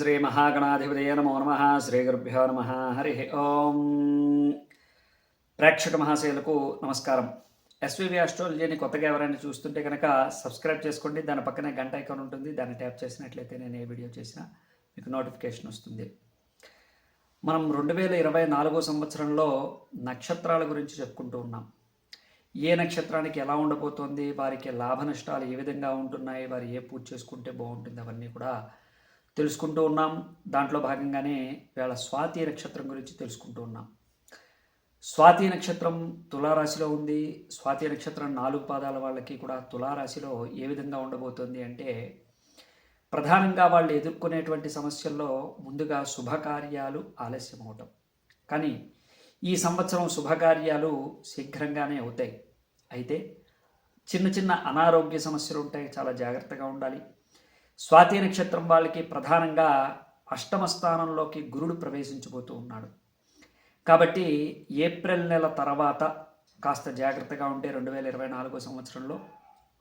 శ్రీ మహాగణాధిపతయ నమో నమ శ్రీ గురుభ్యో నమ హరి ఓం ప్రేక్షక మహాశయులకు నమస్కారం. ఎస్వివి ఆస్ట్రాలజీని కొత్తగా ఎవరైనా చూస్తుంటే కనుక సబ్స్క్రైబ్ చేసుకోండి దాని పక్కనే గంట ఐకాన్ ఉంటుంది దాన్ని ట్యాప్ చేసినట్లయితే నేను ఏ వీడియో చేసినా మీకు నోటిఫికేషన్ వస్తుంది. మనం రెండు వేల ఇరవై నాలుగో సంవత్సరంలో నక్షత్రాల గురించి చెప్పుకుంటూ ఉన్నాం. ఏ నక్షత్రానికి ఎలా ఉండబోతోంది వారికి లాభ నష్టాలు ఏ విధంగా ఉంటున్నాయి వారు ఏ పూజ చేసుకుంటే బాగుంటుంది అవన్నీ కూడా తెలుసుకుంటూ ఉన్నాం. దాంట్లో భాగంగానే వేళ స్వాతి నక్షత్రం గురించి తెలుసుకుంటూ ఉన్నాం. స్వాతి నక్షత్రం తులారాశిలో ఉంది. స్వాతి నక్షత్రం నాలుగు పాదాల వాళ్ళకి కూడా తులారాశిలో ఏ విధంగా ఉండబోతుంది అంటే ప్రధానంగా వాళ్ళు ఎదుర్కొనేటువంటి సమస్యల్లో ముందుగా శుభకార్యాలు ఆలస్యం అవటం కానీ ఈ సంవత్సరం శుభకార్యాలు శీఘ్రంగానే అవుతాయి. అయితే చిన్న చిన్న అనారోగ్య సమస్యలు ఉంటాయి. చాలా జాగ్రత్తగా ఉండాలి. స్వాతి నక్షత్రం వాళ్ళకి ప్రధానంగా అష్టమ స్థానంలోకి గురుడు ప్రవేశించబోతూ ఉన్నాడు. కాబట్టి ఏప్రిల్ నెల తర్వాత కాస్త జాగ్రత్తగా ఉంటే రెండు వేల ఇరవై నాలుగో సంవత్సరంలో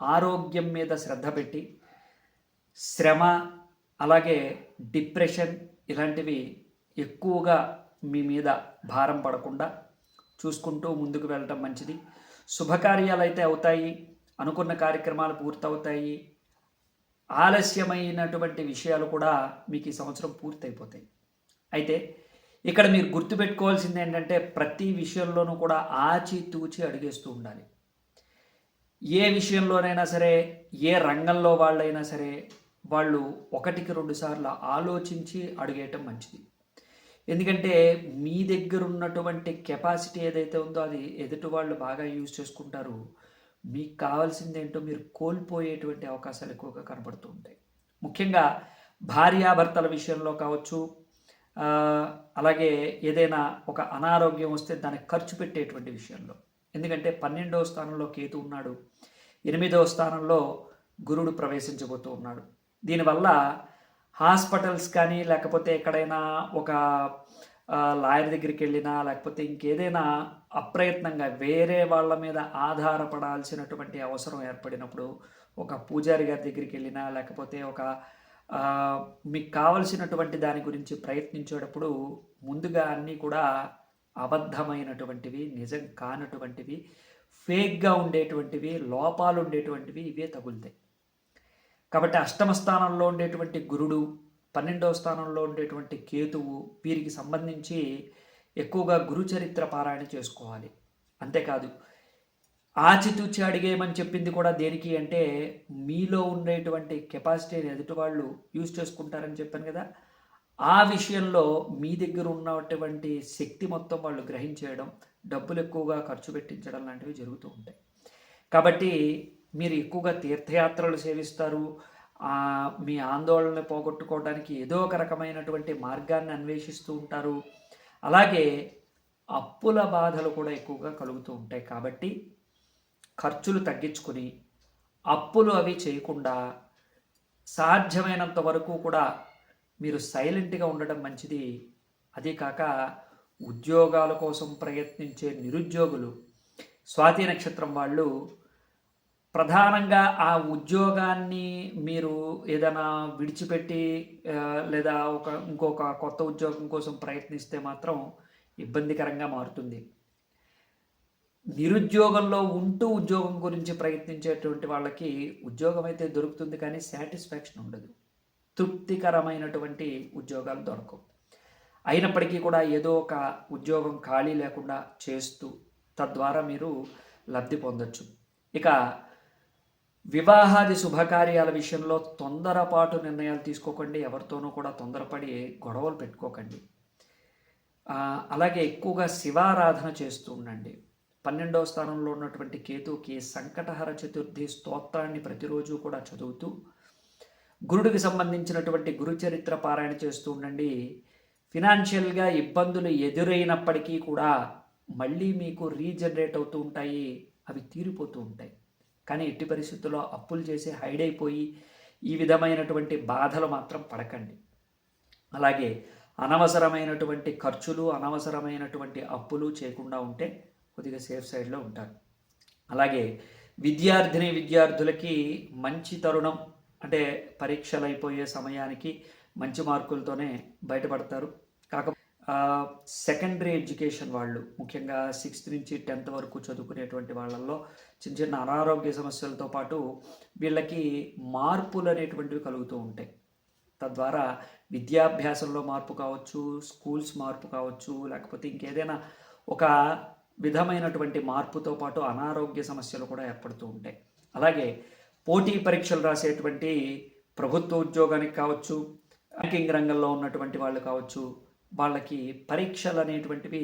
ఆరోగ్యం మీద శ్రద్ధ పెట్టి శ్రమ అలాగే డిప్రెషన్ ఇలాంటివి ఎక్కువగా మీ మీద భారం పడకుండా చూసుకుంటూ ముందుకు వెళ్ళటం మంచిది. శుభకార్యాలు అయితే అవుతాయి అనుకున్న కార్యక్రమాలు పూర్తవుతాయి ఆలస్యమైనటువంటి విషయాలు కూడా మీకు ఈ సంవత్సరం పూర్తయిపోతాయి. అయితే ఇక్కడ మీరు గుర్తుపెట్టుకోవాల్సింది ఏంటంటే ప్రతి విషయంలోనూ కూడా ఆచితూచి అడిగేస్తూ ఉండాలి. ఏ విషయంలోనైనా సరే ఏ రంగంలో వాళ్ళైనా సరే వాళ్ళు ఒకటికి రెండు సార్లు ఆలోచించి అడిగేయటం మంచిది. ఎందుకంటే మీ దగ్గర ఉన్నటువంటి కెపాసిటీ ఏదైతే ఉందో అది ఎదుటి వాళ్ళు బాగా యూజ్ చేసుకుంటారు. మీకు కావాల్సింది ఏంటో మీరు కోల్పోయేటువంటి అవకాశాలు ఎక్కువగా కనబడుతూ ఉంటాయి. ముఖ్యంగా భార్యాభర్తల విషయంలో కావచ్చు అలాగే ఏదైనా ఒక అనారోగ్యం వస్తే దానికి ఖర్చు పెట్టేటువంటి విషయంలో. ఎందుకంటే పన్నెండవ స్థానంలో కేతు ఉన్నాడు ఎనిమిదవ స్థానంలో గురుడు ప్రవేశించబోతూ ఉన్నాడు. దీనివల్ల హాస్పిటల్స్ కానీ లేకపోతే ఎక్కడైనా ఒక లాయర్ దగ్గరికి వెళ్ళినా లేకపోతే ఇంకేదైనా అప్రయత్నంగా వేరే వాళ్ళ మీద ఆధారపడాల్సినటువంటి అవసరం ఏర్పడినప్పుడు ఒక పూజారి గారి దగ్గరికి వెళ్ళినా లేకపోతే ఒక మీకు కావలసినటువంటి దాని గురించి ప్రయత్నించేటప్పుడు ముందుగా అన్నీ కూడా అబద్ధమైనటువంటివి నిజం కానటువంటివి ఫేక్గా ఉండేటువంటివి లోపాలు ఉండేటువంటివి ఇవే తగులుతాయి. కాబట్టి అష్టమ స్థానంలో ఉండేటువంటి గురుడు పన్నెండవ స్థానంలో ఉండేటువంటి కేతువు వీరికి సంబంధించి ఎక్కువగా గురుచరిత్ర పారాయణ చేసుకోవాలి. అంతేకాదు ఆచితూచి అడిగేయమని చెప్పింది కూడా దేనికి అంటే మీలో ఉండేటువంటి కెపాసిటీని ఎదుటి వాళ్ళు యూజ్ చేసుకుంటారని చెప్పాను కదా. ఆ విషయంలో మీ దగ్గర ఉన్నటువంటి శక్తి మొత్తం వాళ్ళు గ్రహించేయడం డబ్బులు ఎక్కువగా ఖర్చు పెట్టించడం లాంటివి జరుగుతూ ఉంటాయి. కాబట్టి మీరు ఎక్కువగా తీర్థయాత్రలు సేవిస్తారు మీ ఆందోళనలు పోగొట్టుకోవడానికి ఏదో ఒక రకమైనటువంటి మార్గాన్ని అన్వేషిస్తూ ఉంటారు. అలాగే అప్పుల బాధలు కూడా ఎక్కువగా కలుగుతూ ఉంటాయి కాబట్టి ఖర్చులు తగ్గించుకుని అప్పులు అవి చేయకుండా సాధ్యమైనంత వరకు కూడా మీరు సైలెంట్గా ఉండడం మంచిది. అదే కాక ఉద్యోగాల కోసం ప్రయత్నించే నిరుద్యోగులు స్వాతి నక్షత్రం వాళ్ళు ప్రధానంగా ఆ ఉద్యోగాన్ని మీరు ఏదైనా విడిచిపెట్టి లేదా ఒక ఇంకొక కొత్త ఉద్యోగం కోసం ప్రయత్నిస్తే మాత్రం ఇబ్బందికరంగా మారుతుంది. నిరుద్యోగంలో ఉంటూ ఉద్యోగం గురించి ప్రయత్నించేటువంటి వాళ్ళకి ఉద్యోగం అయితే దొరుకుతుంది కానీ సాటిస్ఫాక్షన్ ఉండదు. తృప్తికరమైనటువంటి ఉద్యోగాలు దొరకవు. అయినప్పటికీ కూడా ఏదో ఒక ఉద్యోగం ఖాళీ లేకుండా చేస్తూ తద్వారా మీరు లబ్ధి పొందొచ్చు. ఇక వివాహాది శుభకార్యాల విషయంలో తొందరపాటు నిర్ణయాలు తీసుకోకండి ఎవరితోనూ కూడా తొందరపడి గొడవలు పెట్టుకోకండి. అలాగే ఎక్కువగా శివారాధన చేస్తూ ఉండండి. పన్నెండవ స్థానంలో ఉన్నటువంటి కేతుకి సంకటహర చతుర్థి స్తోత్రాన్ని ప్రతిరోజు కూడా చదువుతూ గురుడికి సంబంధించినటువంటి గురుచరిత్ర పారాయణ చేస్తూ ఉండండి. ఫినాన్షియల్గా ఇబ్బందులు ఎదురైనప్పటికీ కూడా మళ్ళీ మీకు రీజనరేట్ అవుతూ ఉంటాయి అవి తీరిపోతూ ఉంటాయి. కానీ ఎట్టి పరిస్థితుల్లో అప్పులు చేసి హైడ్ అయిపోయి ఈ విధమైనటువంటి బాధలు మాత్రం పడకండి. అలాగే అనవసరమైనటువంటి ఖర్చులు అనవసరమైనటువంటి అప్పులు చేయకుండా ఉంటే కొద్దిగా సేఫ్ సైడ్లో ఉంటారు. అలాగే విద్యార్థిని విద్యార్థులకి మంచి తరుణం అంటే పరీక్షలు అయిపోయే సమయానికి మంచి మార్కులతోనే బయటపడతారు. సెకండరీ ఎడ్యుకేషన్ వాళ్ళు ముఖ్యంగా సిక్స్త్ నుంచి టెన్త్ వరకు చదువుకునేటువంటి వాళ్ళల్లో చిన్న చిన్న అనారోగ్య సమస్యలతో పాటు వీళ్ళకి మార్పులు అనేటువంటివి కలుగుతూ ఉంటాయి. తద్వారా విద్యాభ్యాసంలో మార్పు కావచ్చు స్కూల్స్ మార్పు కావచ్చు లేకపోతే ఇంకేదైనా ఒక విధమైనటువంటి మార్పుతో పాటు అనారోగ్య సమస్యలు కూడా ఏర్పడుతూ ఉంటాయి. అలాగే పోటీ పరీక్షలు రాసేటువంటి ప్రభుత్వ ఉద్యోగానికి కావచ్చు బ్యాంకింగ్ రంగంలో ఉన్నటువంటి వాళ్ళు కావచ్చు వాళ్ళకి పరీక్షలు అనేటువంటివి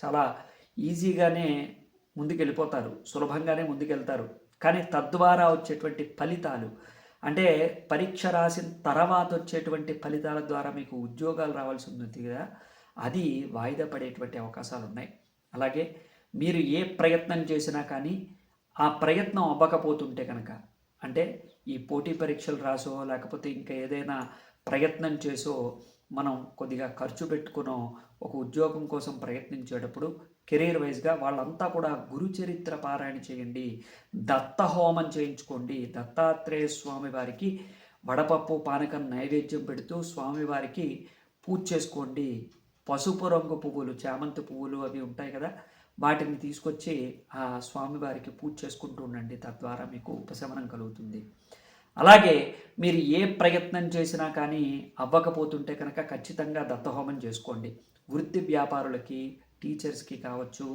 చాలా ఈజీగానే ముందుకెళ్ళిపోతారు సులభంగానే ముందుకెళ్తారు. కానీ తద్వారా వచ్చేటువంటి ఫలితాలు అంటే పరీక్ష రాసిన తర్వాత వచ్చేటువంటి ఫలితాల ద్వారా మీకు ఉద్యోగాలు రావాల్సి ఉంది కదా అది వాయిదా పడేటువంటి అవకాశాలు ఉన్నాయి. అలాగే మీరు ఏ ప్రయత్నం చేసినా కానీ ఆ ప్రయత్నం అవ్వకపోతుంటే కనుక అంటే ఈ పోటీ పరీక్షలు రాసో లేకపోతే ఇంకా ఏదైనా ప్రయత్నం చేసో మనం కొద్దిగా ఖర్చు పెట్టుకున్న ఒక ఉద్యోగం కోసం ప్రయత్నించేటప్పుడు కెరీర్ వైజ్గా వాళ్ళంతా కూడా గురు చరిత్ర పారాయణ చేయండి దత్త హోమం చేయించుకోండి. దత్తాత్రేయ స్వామి వారికి వడపప్పు పానకం నైవేద్యం పెడుతూ స్వామివారికి పూజ చేసుకోండి. పసుపు రంగు పువ్వులు చామంతి పువ్వులు అవి ఉంటాయి కదా వాటిని తీసుకొచ్చి ఆ స్వామివారికి పూజ చేసుకుంటూ ఉండండి. తద్వారా మీకు ఉపశమనం కలుగుతుంది. అలాగే మీరు ఏ ప్రయత్నం చేసినా కానీ అవ్వకపోతుంటే కనుక ఖచ్చితంగా దత్తహోమం చేసుకోండి. వృత్తి వ్యాపారులకి టీచర్స్కి కావచ్చు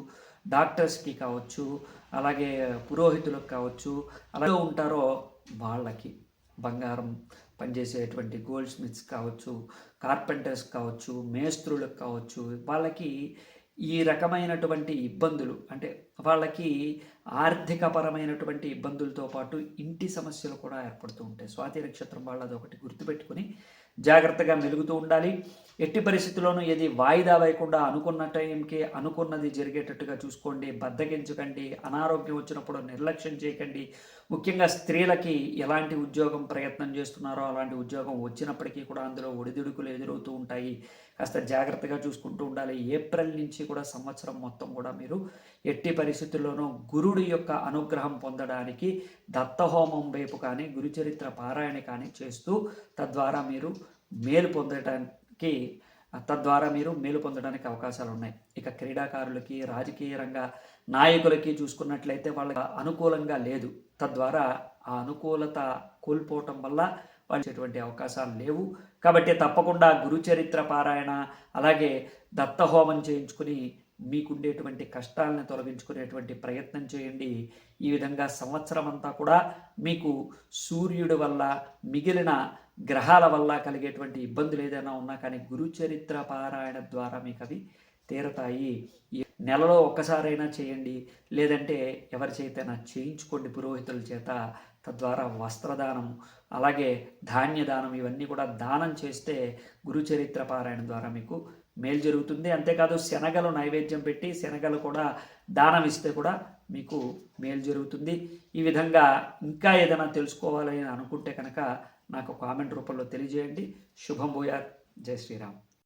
డాక్టర్స్కి కావచ్చు అలాగే పురోహితులకు కావచ్చు అలాగే ఉంటారో వాళ్ళకి బంగారం పనిచేసేటువంటి గోల్డ్ స్మిత్స్ కావచ్చు కార్పెంటర్స్ కావచ్చు మేస్త్రులకు కావచ్చు వాళ్ళకి ఈ రకమైనటువంటి ఇబ్బందులు అంటే వాళ్ళకి ఆర్థికపరమైనటువంటి ఇబ్బందులతో పాటు ఇంటి సమస్యలు కూడా ఏర్పడుతూ ఉంటాయి. స్వాతి నక్షత్రం వాళ్ళది ఒకటి గుర్తుపెట్టుకుని జాగ్రత్తగా మెలుగుతూ ఉండాలి. ఎట్టి పరిస్థితుల్లోనూ ఏది వాయిదా వేయకుండా అనుకున్న టైంకి అనుకున్నది జరిగేటట్టుగా చూసుకోండి. బద్దగించకండి అనారోగ్యం వచ్చినప్పుడు నిర్లక్ష్యం చేయకండి. ముఖ్యంగా స్త్రీలకి ఎలాంటి ఉద్యోగం ప్రయత్నం చేస్తున్నారో అలాంటి ఉద్యోగం వచ్చినప్పటికీ కూడా అందులో ఒడిదుడుకులు ఎదురవుతూ ఉంటాయి. కాస్త జాగ్రత్తగా చూసుకుంటూ ఉండాలి. ఏప్రిల్ నుంచి కూడా సంవత్సరం మొత్తం కూడా మీరు ఎట్టి పరిస్థితుల్లోనూ గురుడు యొక్క అనుగ్రహం పొందడానికి దత్తహోమం వైపు కానీ గురుచరిత్ర పారాయణ కానీ చేస్తూ తద్వారా మీరు మేలు పొందడానికి తద్వారా మీరు మేలు పొందడానికి అవకాశాలు ఉన్నాయి. ఇక క్రీడాకారులకి రాజకీయ రంగ నాయకులకి చూసుకున్నట్లయితే వాళ్ళకి అనుకూలంగా లేదు. తద్వారా ఆ అనుకూలత కోల్పోవటం వల్ల వాళ్ళటువంటి అవకాశాలు లేవు. కాబట్టి తప్పకుండా గురుచరిత్ర పారాయణ అలాగే దత్తహోమం చేయించుకుని మీకుండేటువంటి కష్టాలను తొలగించుకునేటువంటి ప్రయత్నం చేయండి. ఈ విధంగా సంవత్సరం అంతా కూడా మీకు సూర్యుడి వల్ల మిగిలిన గ్రహాల వల్ల కలిగేటువంటి ఇబ్బందులు ఏదైనా ఉన్నా కానీ గురుచరిత్ర పారాయణ ద్వారా మీకు అవి తీరతాయి. నెలలో ఒక్కసారైనా చేయండి. లేదంటే ఎవరి చేతైనా చేయించుకోండి పురోహితుల చేత. తద్వారా వస్త్రదానం అలాగే ధాన్యదానం ఇవన్నీ కూడా దానం చేస్తే గురుచరిత్ర పారాయణ ద్వారా మీకు మేలు జరుగుతుంది. అంతేకాదు శనగలు నైవేద్యం పెట్టి శనగలు కూడా దానం ఇస్తే కూడా మీకు మేలు జరుగుతుంది. ఈ విధంగా ఇంకా ఏదైనా తెలుసుకోవాలని అనుకుంటే కనుక నాకు కామెంట్ రూపంలో తెలియజేయండి. శుభం భూయార్ జై శ్రీరామ్.